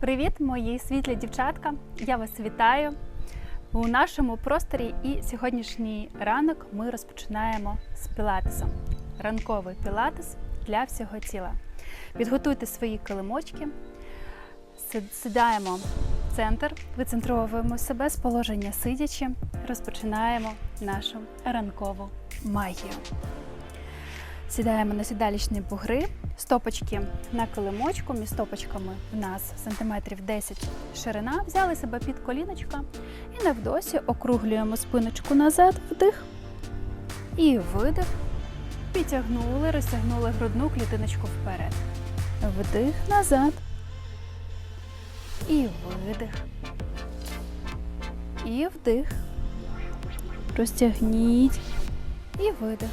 Привіт, мої світлі дівчатка! Я вас вітаю у нашому просторі. І сьогоднішній ранок ми розпочинаємо з пілатесом. Ранковий пілатес для всього тіла. Підготуйте свої килимочки, сідаємо в центр, вицентровуємо себе з положення сидячи, розпочинаємо нашу ранкову магію. Сідаємо на сідалічні бугри, стопочки на килимочку, між стопочками в нас сантиметрів 10 ширина. Взяли себе під коліночка і навдосі округлюємо спиночку назад, вдих і видих. Підтягнули, розтягнули грудну клітиночку вперед. Вдих назад. І видих. І вдих. Розтягніть. І видих.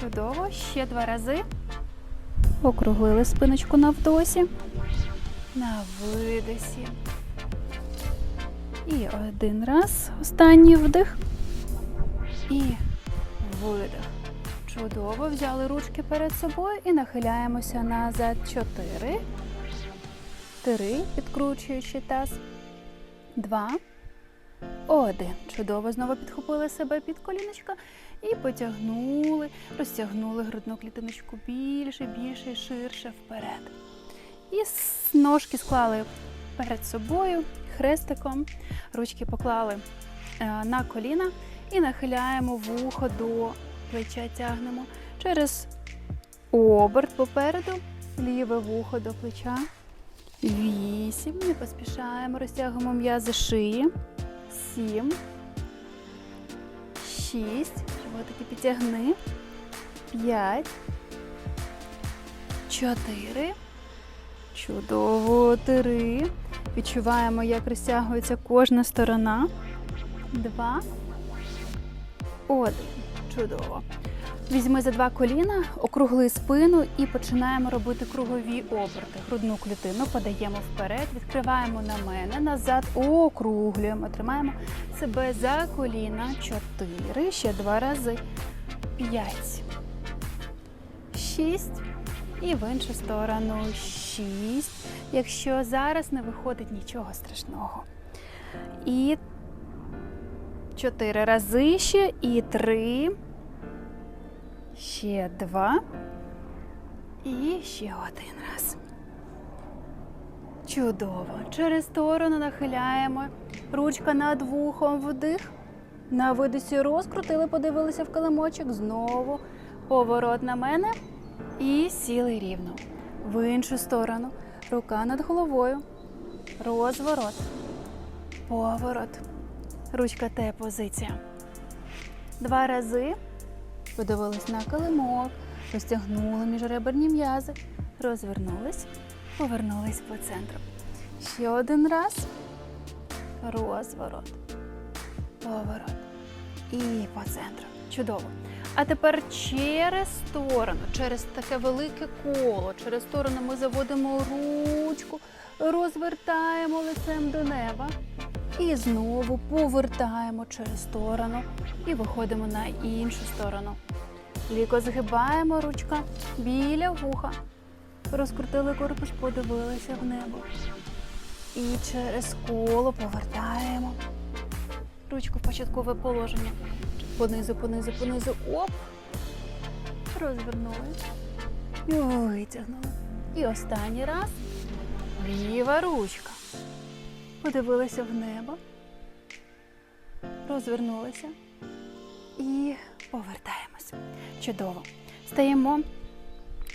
Чудово. Ще два рази. Округлили спиночку на вдосі. На видосі. І один раз. Останній вдих. І видих. Чудово. Взяли ручки перед собою і нахиляємося назад. Чотири. Три. Підкручуючи таз. Два. Один. Чудово. Знову підхопили себе під коліночка і потягнули, розтягнули грудну клітиночку більше, більше і ширше вперед. І ножки склали перед собою хрестиком, ручки поклали е, на коліна і нахиляємо вухо до плеча, тягнемо через оберт попереду, ліве вухо до плеча. Вісім. Не поспішаємо, розтягуємо м'язи шиї. Сім. Шість. Животики підтягни. П'ять. Чотири. Чудово. Три. Відчуваємо, як розтягується кожна сторона. Два. Один. Чудово. Візьми за два коліна, округли спину і починаємо робити кругові оберти. Грудну клітину подаємо вперед, відкриваємо на мене, назад, округлюємо, тримаємо себе за коліна. Чотири, ще два рази. П'ять. Шість. І в іншу сторону шість. Якщо зараз не виходить нічого страшного. І чотири рази ще. І три. Ще два. І ще один раз. Чудово. Через сторону нахиляємо. Ручка над вухом вдих. На видосі розкрутили, подивилися в килимочок. Знову поворот на мене. І сіли рівно. В іншу сторону. Рука над головою. Розворот. Поворот. Ручка Т позиція. Два рази. Подивились на килимок, розтягнули міжреберні м'язи, розвернулись, повернулись по центру. Ще один раз. Розворот. Поворот. І по центру. Чудово. А тепер через сторону, через таке велике коло, через сторону ми заводимо ручку, розвертаємо лицем до неба. І знову повертаємо через сторону і виходимо на іншу сторону. Ліко згибаємо ручка біля вуха. Розкрутили корпус, подивилися в небо. І через коло повертаємо. Ручку в початкове положення. Понизу, понизу, понизу. Оп. Розвернули. І витягнули. І останній раз. Ліва ручка. Подивилися в небо. Розвернулися. І повертаємось. Чудово. Стаємо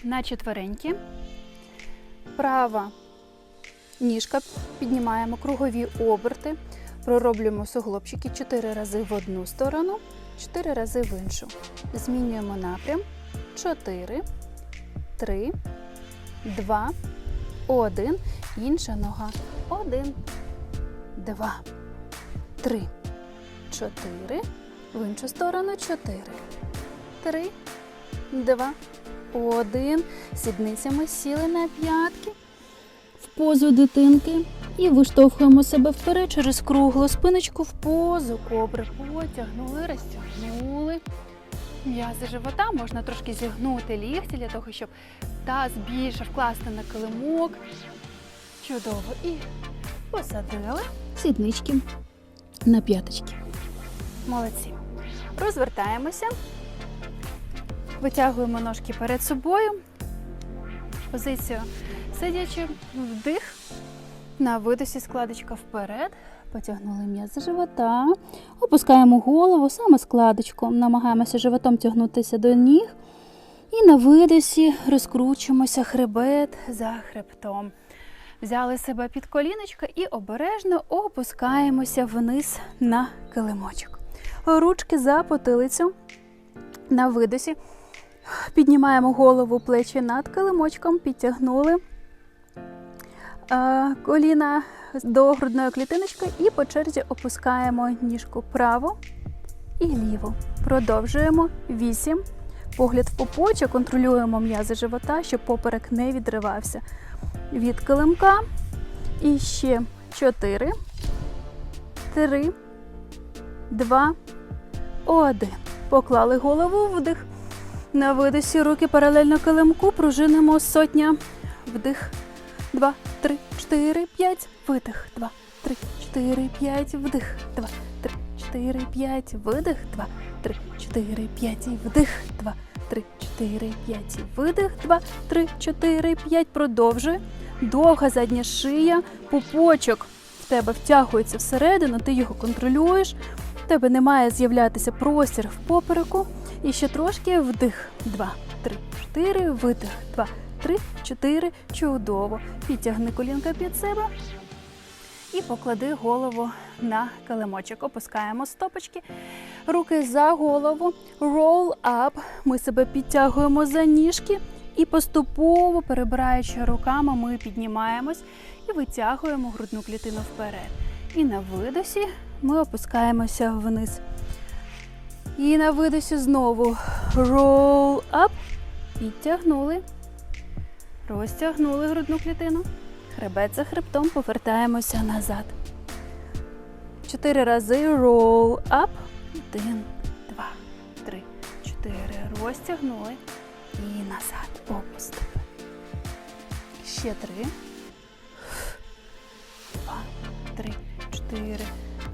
на четвереньки. Права ніжка піднімаємо кругові оберти. Пророблюємо суглобчики 4 рази в одну сторону, 4 рази в іншу. Змінюємо напрям. 4, 3, 2, 1. Інша нога. 1, 2, 3, 4. В іншу сторону 4. 3, 2, 1. Сідницями сіли на п'ятки. В позу дитинки. І виштовхуємо себе вперед через круглу спиночку в позу кобри. Потягнули, розтягнули. М'язи живота можна трошки зігнути лікті для того, щоб таз більше вкласти на килимок. Чудово. І посадили сіднички на п'яточки. Молодці. Розвертаємося. Витягуємо ножки перед собою. Позицію сидячи, вдих. На видосі складочка вперед. Потягнули м'яз живота. Опускаємо голову, саме складочку. Намагаємося животом тягнутися до ніг. І на видосі розкручуємося хребет за хребтом. Взяли себе під коліночка і обережно опускаємося вниз на килимочок. Ручки за потилицю. На видосі. Піднімаємо голову плечі над килимочком, підтягнули е, коліна до грудної клітиночки і по черзі опускаємо ніжку праву і ліву. Продовжуємо 8. Погляд в попочок, контролюємо м'язи живота, щоб поперек не відривався від килимка. І ще 4, 3, 2, 1. Поклали голову вдих. На видосі руки паралельно килимку, пружинимо сотня. Вдих. 2, 3, 4, 5. Видих. 2, 3, 4, 5. Вдих. 2, 3, 4, 5. Видих. 2, 3, 4, 5. Вдих. 2, 3, 4, 5. Видих. 2, 3, 4, 5. Продовжуй. Довга задня шия, пупочок в тебе втягується всередину, ти його контролюєш. В тебе не має з'являтися простір в попереку. І ще трошки вдих. Два, три, чотири, видих. Два, три, чотири. Чудово. Підтягни колінка під себе. І поклади голову на килимочок. Опускаємо стопочки. Руки за голову. Roll up. Ми себе підтягуємо за ніжки. І поступово, перебираючи руками, ми піднімаємось і витягуємо грудну клітину вперед. І на видосі ми опускаємося вниз. І на видосі знову roll up. Підтягнули. Розтягнули грудну клітину. Хребет за хребтом повертаємося назад. Чотири рази roll up. Один, два, три, чотири. Розтягнули. І назад. Опустили. Ще три. Два, три, чотири.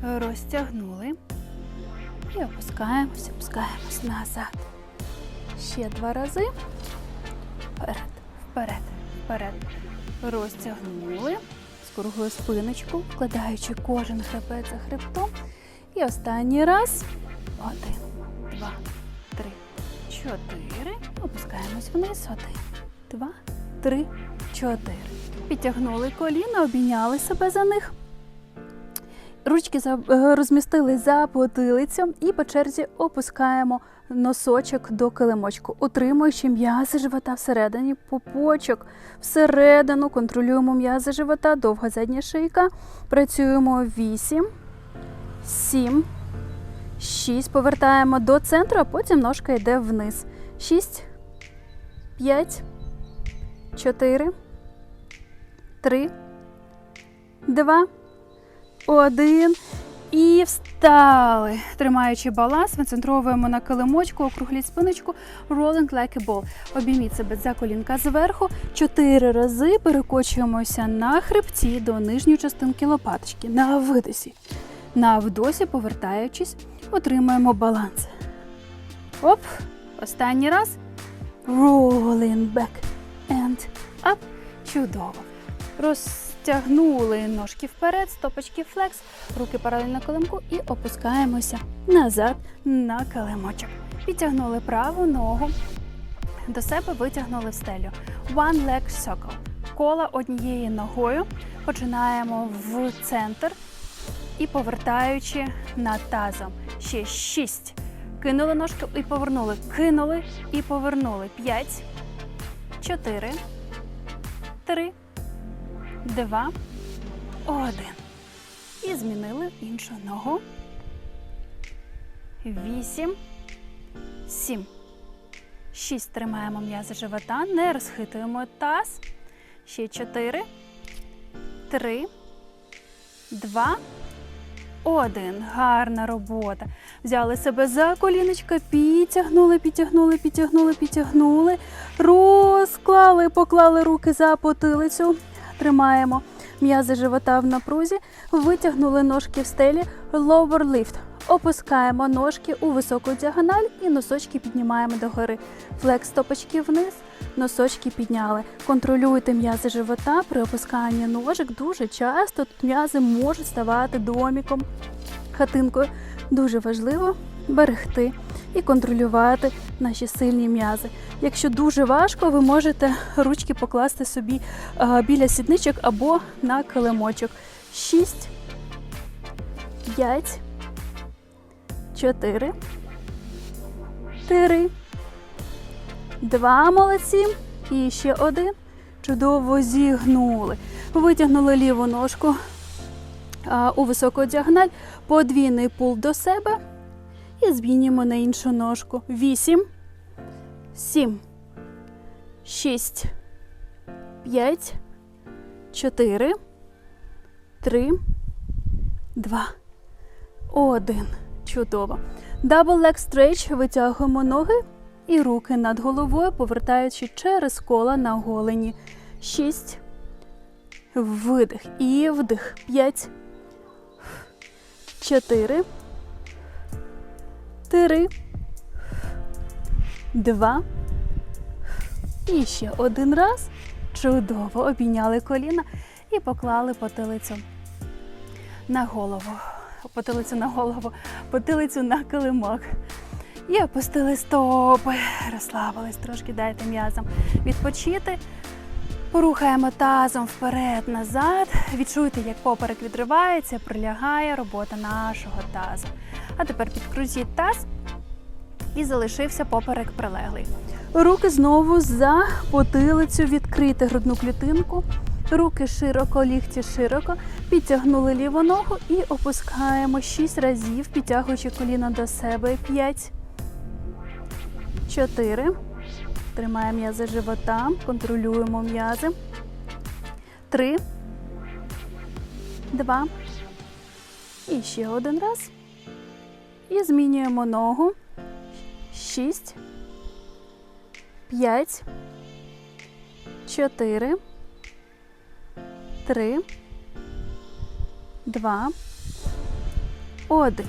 Розтягнули. І опускаємось, опускаємось назад. Ще два рази. Вперед, вперед, вперед. Розтягнули. З круглою спиночку, вкладаючи кожен хребет за хребтом. І останній раз. Один, два, три, чотири. Опускаємось вниз. Один, два, три, чотири. Підтягнули коліна, обійняли себе за них. Ручки е, розмістили за потилицю і по черзі опускаємо носочок до килимочку, утримуючи м'язи живота всередині, пупочок всередину, контролюємо м'язи живота, довга задня шийка. Працюємо 8, 7, 6. Повертаємо до центру, а потім ножка йде вниз. 6, 5, 4, 3, 2, один. І встали. Тримаючи баланс, вицентровуємо на килимочку, округліть спиночку, rolling like a ball. Обійміть себе за колінка зверху. Чотири рази перекочуємося на хребці до нижньої частинки лопаточки. На видосі. На вдосі, повертаючись, отримаємо баланс. Оп. Останній раз. Rolling back and up. Чудово. Розтягнули ножки вперед, стопочки флекс, руки паралельно килимку і опускаємося назад на килимочок. Підтягнули праву ногу до себе, витягнули в стелю. One leg circle. Коло однією ногою. Починаємо в центр і повертаючи над тазом. Ще шість. Кинули ножки і повернули. Кинули і повернули. П'ять, чотири, три два, один. І змінили іншу ногу. Вісім, сім. Шість. Тримаємо м'язи живота, не розхитуємо таз. Ще чотири, три, два, один. Гарна робота. Взяли себе за коліночка, підтягнули, підтягнули, підтягнули, підтягнули. Розклали, поклали руки за потилицю. Тримаємо м'язи живота в напрузі. Витягнули ножки в стелі. Lower lift. Опускаємо ножки у високу діагональ і носочки піднімаємо догори. Флекс стопочки вниз, носочки підняли. Контролюйте м'язи живота при опусканні ножик. Дуже часто тут м'язи можуть ставати доміком, хатинкою. Дуже важливо берегти і контролювати наші сильні м'язи. Якщо дуже важко, ви можете ручки покласти собі біля сідничок або на килимочок. 6, 5, 4, 3, 2, молодці. І ще один. Чудово зігнули. Витягнули ліву ножку а, у високу діагональ, подвійний пул до себе і змінюємо на іншу ножку. 8, 7, 6, 5, 4, 3, 2, 1. Чудово. Double leg stretch. Витягуємо ноги і руки над головою, повертаючи через кола на голені. 6. Видих і вдих. 5. 4. 3. 2. І ще один раз. Чудово обійняли коліна і поклали потилицю на голову. Потилицю на голову, потилицю на килимок. І опустили стопи, розслабились трошки, дайте м'язам відпочити. Порухаємо тазом вперед, назад. Відчуйте, як поперек відривається, прилягає робота нашого тазу. А тепер підкрутіть таз і залишився поперек прилеглий. Руки знову за потилицю, відкрити грудну клітинку. Руки широко, лікті широко. Підтягнули ліву ногу і опускаємо 6 разів, підтягуючи коліна до себе. 5, 4. Тримаємо м'язи живота, контролюємо м'язи. 3, 2. І ще один раз. І змінюємо ногу. 6, 5, 4, 3, 2, 1.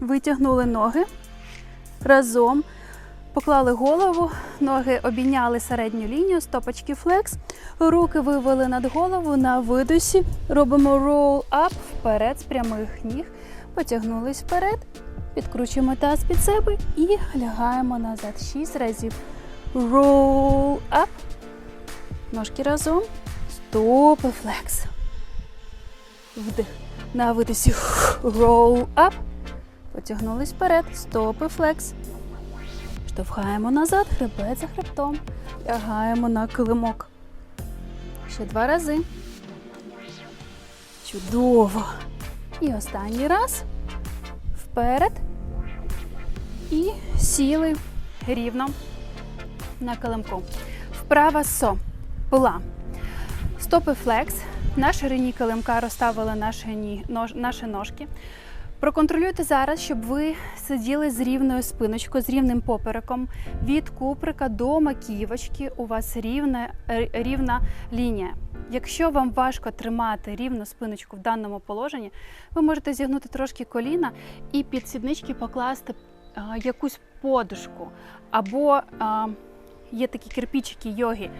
Витягнули ноги. Разом поклали голову, ноги обійняли середню лінію, стопочки флекс, руки вивели над голову на видосі. Робимо up вперед з прямих ніг. Потягнулись вперед, підкручуємо таз під себе і лягаємо назад. Шість разів. Up. Ножки разом. Стопи флекс. Вдих. На видосі. Up. Потягнулись вперед. Стопи флекс. Штовхаємо назад, хребет за хребтом. Лягаємо на килимок. Ще два рази. Чудово. І останній раз. Вперед. І сіли рівно на килимку. Вправа со. Пила. Стопи флекс. На ширині килимка розставили наші, нож- наші ножки. Проконтролюйте зараз, щоб ви сиділи з рівною спиночкою, з рівним попереком. Від куприка до маківочки у вас рівна, рівна лінія. Якщо вам важко тримати рівну спиночку в даному положенні, ви можете зігнути трошки коліна і під сіднички покласти а, якусь подушку. Або а, є такі кирпичики йоги.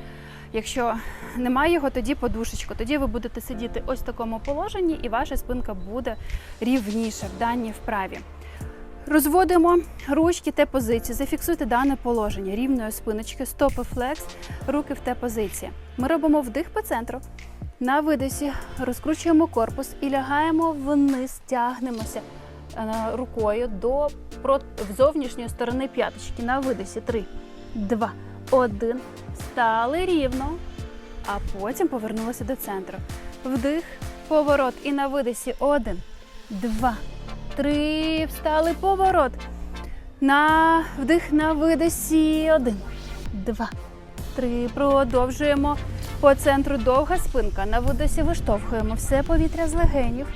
Якщо немає його, тоді подушечку. Тоді ви будете сидіти ось в такому положенні, і ваша спинка буде рівніша в даній вправі. Розводимо ручки те позиції, зафіксуйте дане положення рівної спиночки, стопи флекс, руки в те позиції. Ми робимо вдих по центру. На видосі розкручуємо корпус і лягаємо вниз, тягнемося е, рукою до зовнішньої сторони п'яточки. На видосі. Три, два, один. Стали рівно, а потім повернулися до центру. Вдих, поворот. І на видосі. Один, два, три. Встали поворот. На вдих на видосі. Один, два, три. Продовжуємо по центру довга спинка. На видосі виштовхуємо все повітря з легенів.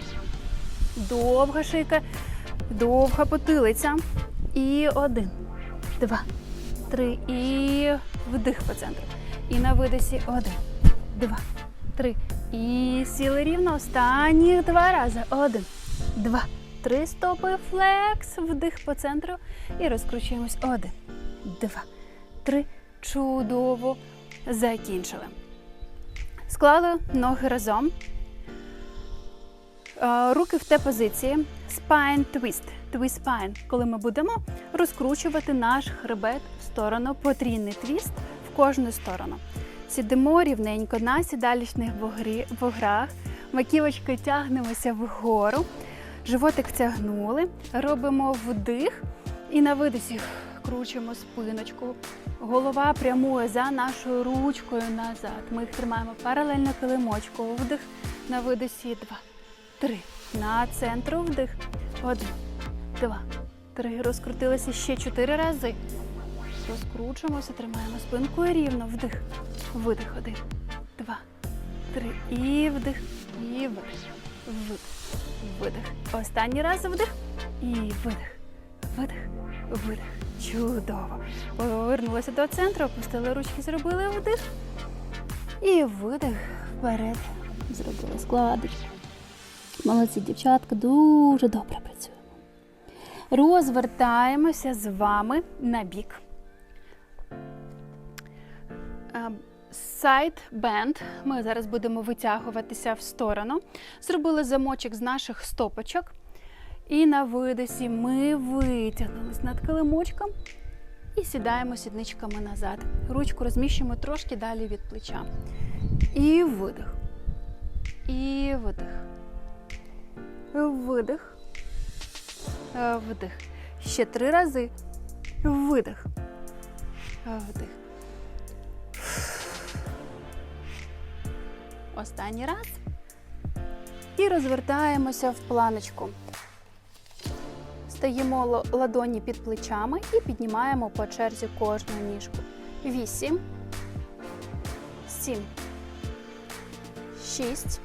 Довга шийка, довга потилиця. І один, два, три. І вдих по центру. І на видосі один, два, три. І сіли рівно. Останні два рази. Один, два, три. Стопи. Флекс. Вдих по центру. І розкручуємось. Один, два, три. Чудово. Закінчили. Склали ноги разом. Е, Руки в те позиції. Spine twist. Twist spine. Коли ми будемо розкручувати наш хребет в сторону, потрійний твіст кожну сторону. Сідемо рівненько на сідалічних вуграх, маківочкою тягнемося вгору, животик тягнули, робимо вдих і на видосі кручимо спиночку. Голова прямує за нашою ручкою назад. Ми їх тримаємо паралельно килимочку. Вдих на видосі. Два, три. На центру вдих. Один, два, три. Розкрутилися ще чотири рази. Розкручуємося, тримаємо спинкою рівно. Вдих. Видих. Один, два, три. І вдих. І видих. Видих. Видих. Останній раз вдих. І видих. Видих. Видих. Чудово. Повернулися до центру, опустили ручки, зробили вдих. І видих вперед. Зробили складочку. Молодці, дівчатка, дуже добре працюємо. Розвертаємося з вами на бік. Сайд бенд. Ми зараз будемо витягуватися в сторону. Зробили замочок з наших стопочок. І на видосі ми витягнулись над килимочком і сідаємо сідничками назад. Ручку розміщуємо трошки далі від плеча. І видих. І видих. Видих. Е, Вдих. Ще три рази. Видих. Е, Вдих. Останній раз. І розвертаємося в планочку. Стаємо ладоні під плечами і піднімаємо по черзі кожну ніжку. Вісім. Сім. Шість.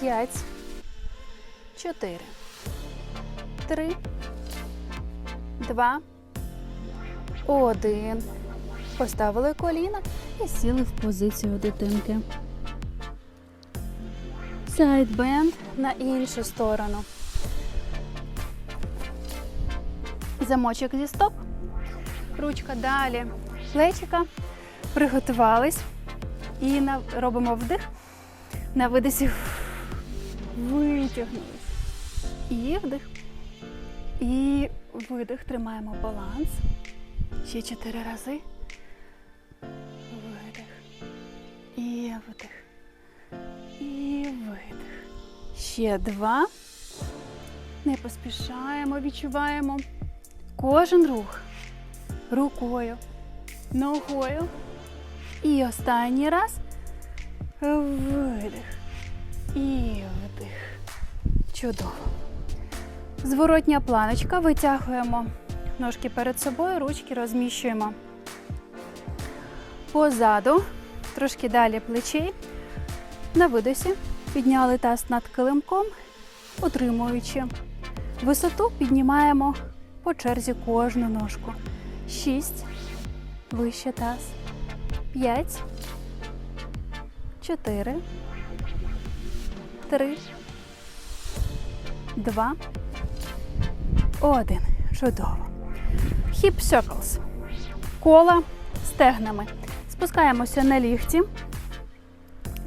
П'ять. Чотири. Три. Два. Один. Поставили коліна і сіли в позицію дитинки. Сайдбенд на іншу сторону. Замочок зі стоп. Ручка далі. Плечика. Приготувались. І робимо вдих. На видисі витягнулись. І вдих. І видих. Тримаємо баланс. Ще чотири рази. Видих. І вдих. Ще два. Не поспішаємо, відчуваємо кожен рух рукою, ногою. І останній раз видих. І вдих. Чудово. Зворотня планочка. Витягуємо ножки перед собою, ручки розміщуємо позаду, трошки далі плечей. На видосі підняли таз над килимком, утримуючи. Висоту піднімаємо по черзі кожну ножку. Шість. Вище таз. П'ять. Чотири. Три. Два. Один. Чудово. Hip circles. Кола стегнами. Спускаємося на лігті.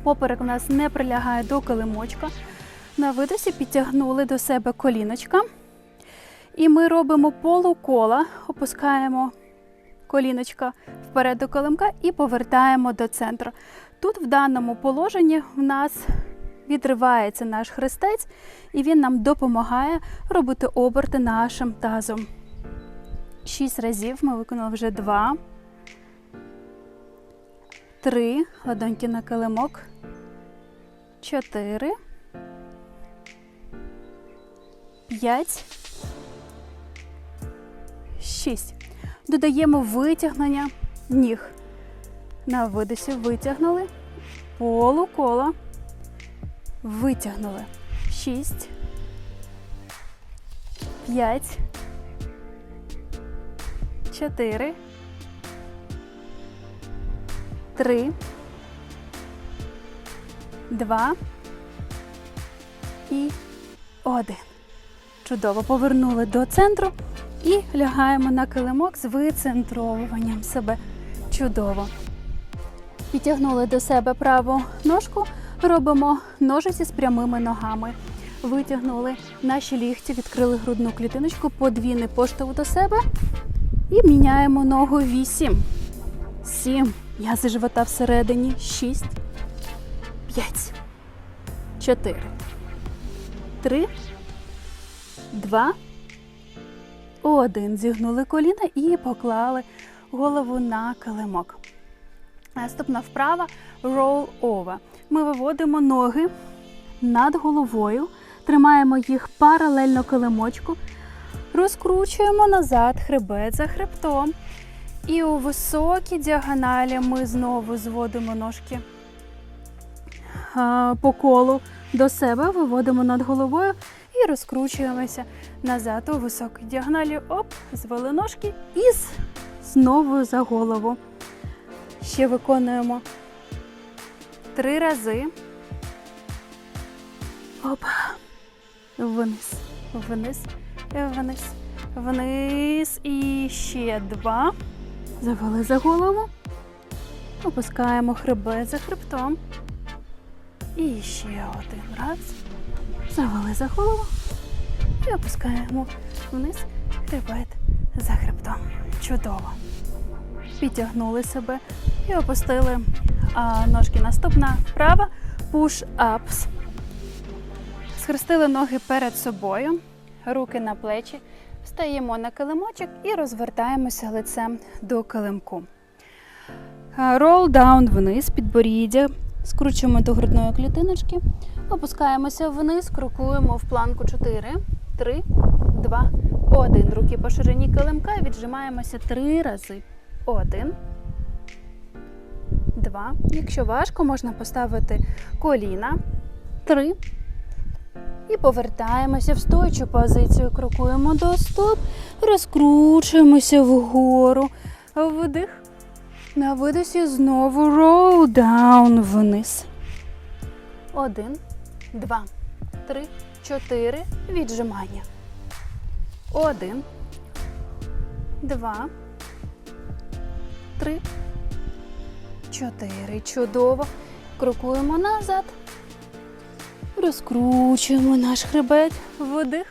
Поперек у нас не прилягає до килимочка. На видосі підтягнули до себе коліночка. І ми робимо полукола, опускаємо коліночка вперед до килимка і повертаємо до центру. Тут в даному положенні в нас відривається наш хрестець, і він нам допомагає робити оберти нашим тазом. Шість разів ми виконали вже два. Три. Ладоньки на килимок. Чотири. П'ять. Шість. Додаємо витягнення ніг. На видосі витягнули. Полукола. Витягнули. Шість. П'ять. Чотири. Три. два і один. Чудово. Повернули до центру і лягаємо на килимок з вицентровуванням себе. Чудово. Підтягнули до себе праву ножку, робимо ножиці з прямими ногами. Витягнули наші лігті, відкрили грудну клітиночку, подвійний поштовх до себе і міняємо ногу 8, 7, м'язи живота всередині, 6, 5, 4, 3, 2, 1. Зігнули коліна і поклали голову на килимок. Наступна вправа roll over. Ми виводимо ноги над головою, тримаємо їх паралельно килимочку, розкручуємо назад хребет за хребтом. І у високій діагоналі ми знову зводимо ножки по колу до себе, виводимо над головою і розкручуємося назад у високій діагоналі. Оп, звели ножки і знову за голову. Ще виконуємо три рази. Оп. Вниз, вниз, вниз, вниз. І ще два. Завели за голову. Опускаємо хребет за хребтом. І ще один раз. Завели за голову. І опускаємо вниз хребет за хребтом. Чудово. Підтягнули себе і опустили а, ножки. Наступна вправа push-ups. Схрестили ноги перед собою, руки на плечі, встаємо на килимочок і розвертаємося лицем до килимку. Roll down вниз, підборіддя, скручуємо до грудної клітиночки, опускаємося вниз, крокуємо в планку 4, 3, 2, 1. Руки по ширині килимка і віджимаємося 3 рази. 1, 2. Якщо важко, можна поставити коліна. 3. І повертаємося в стоячу позицію. Крокуємо до стоп, розкручуємося вгору. Вдих. На видосі знову down вниз. Один, два, три, чотири. Віджимання. Один, два, три, чотири. Чудово. Крокуємо назад. Розкручуємо наш хребет. Вдих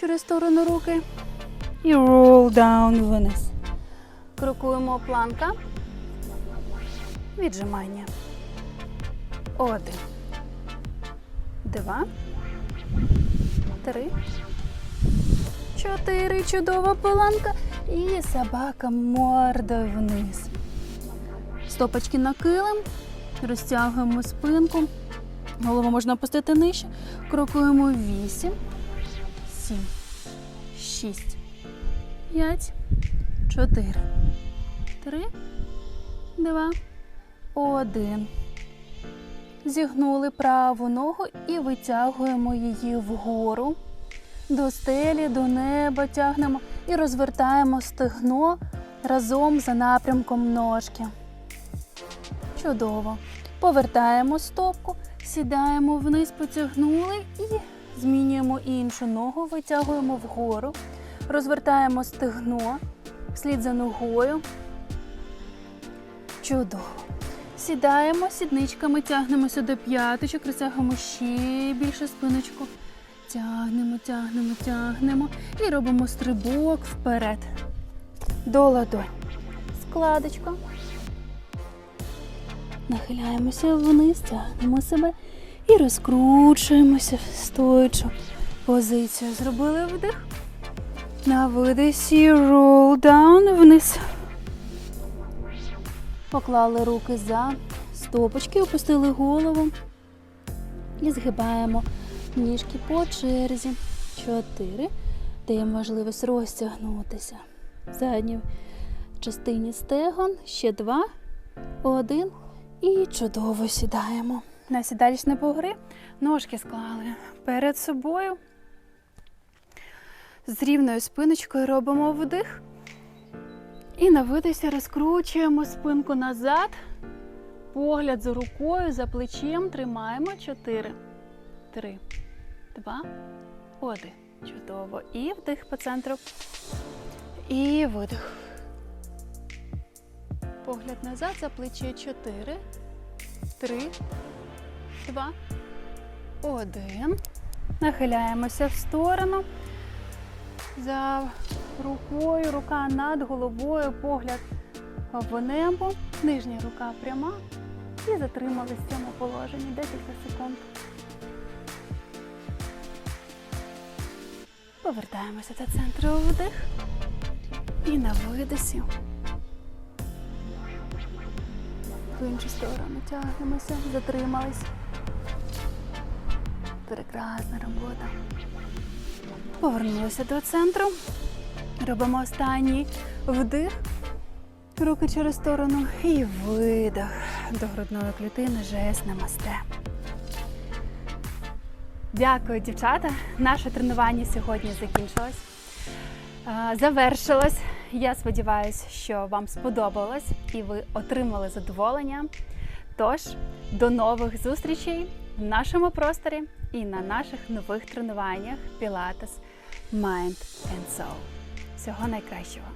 через сторону руки. І roll down вниз. Крокуємо планка. Віджимання. Один. Два. Три. Чотири. Чудова планка. І собака мордою вниз. Стопочки на килим. Розтягуємо спинку. Голову можна опустити нижче. Крокуємо 8, 7, 6, 5, 4, 3, 2, 1. Зігнули праву ногу і витягуємо її вгору. До стелі, до неба тягнемо і розвертаємо стегно разом за напрямком ножки. Чудово. Повертаємо стопку, сідаємо вниз, потягнули і змінюємо іншу ногу, витягуємо вгору, розвертаємо стегно вслід за ногою. Чудово. Сідаємо, сідничками тягнемося до п'яточок, розтягуємо ще більше спиночку. Тягнемо, тягнемо, тягнемо і робимо стрибок вперед. До ладонь. Складочка. Нахиляємося вниз, тягнемо себе і розкручуємося в стоячу позицію. Зробили вдих. На видисі roll down вниз. Поклали руки за стопочки, опустили голову і згибаємо ніжки по черзі. Чотири. Даємо можливість розтягнутися в задній частині стегон. Ще два. Один. І чудово сідаємо. На сідалічні погри ножки склали перед собою. З рівною спиночкою робимо вдих. І на видисі розкручуємо спинку назад, Погляд за рукою, за плечем тримаємо. Чотири, три, два, один. Чудово. І вдих по центру. І видих. Погляд назад за плече. Чотири, три, два, один. Нахиляємося в сторону. За рукою, рука над головою, погляд в небо, нижня рука пряма. І затримались в цьому положенні декілька секунд. Повертаємося до центру вдих. І на видосі. В іншу сторону тягнемося, затримались. Прекрасна робота. Повернулися до центру. Робимо останній вдих. Руки через сторону і видих до грудної клітини жест намасте. Дякую, дівчата. Наше тренування сьогодні закінчилось. Завершилось. Я сподіваюся, що вам сподобалось і ви отримали задоволення. Тож, до нових зустрічей в нашому просторі і на наших нових тренуваннях Pilates Mind and Soul. Всього найкращого!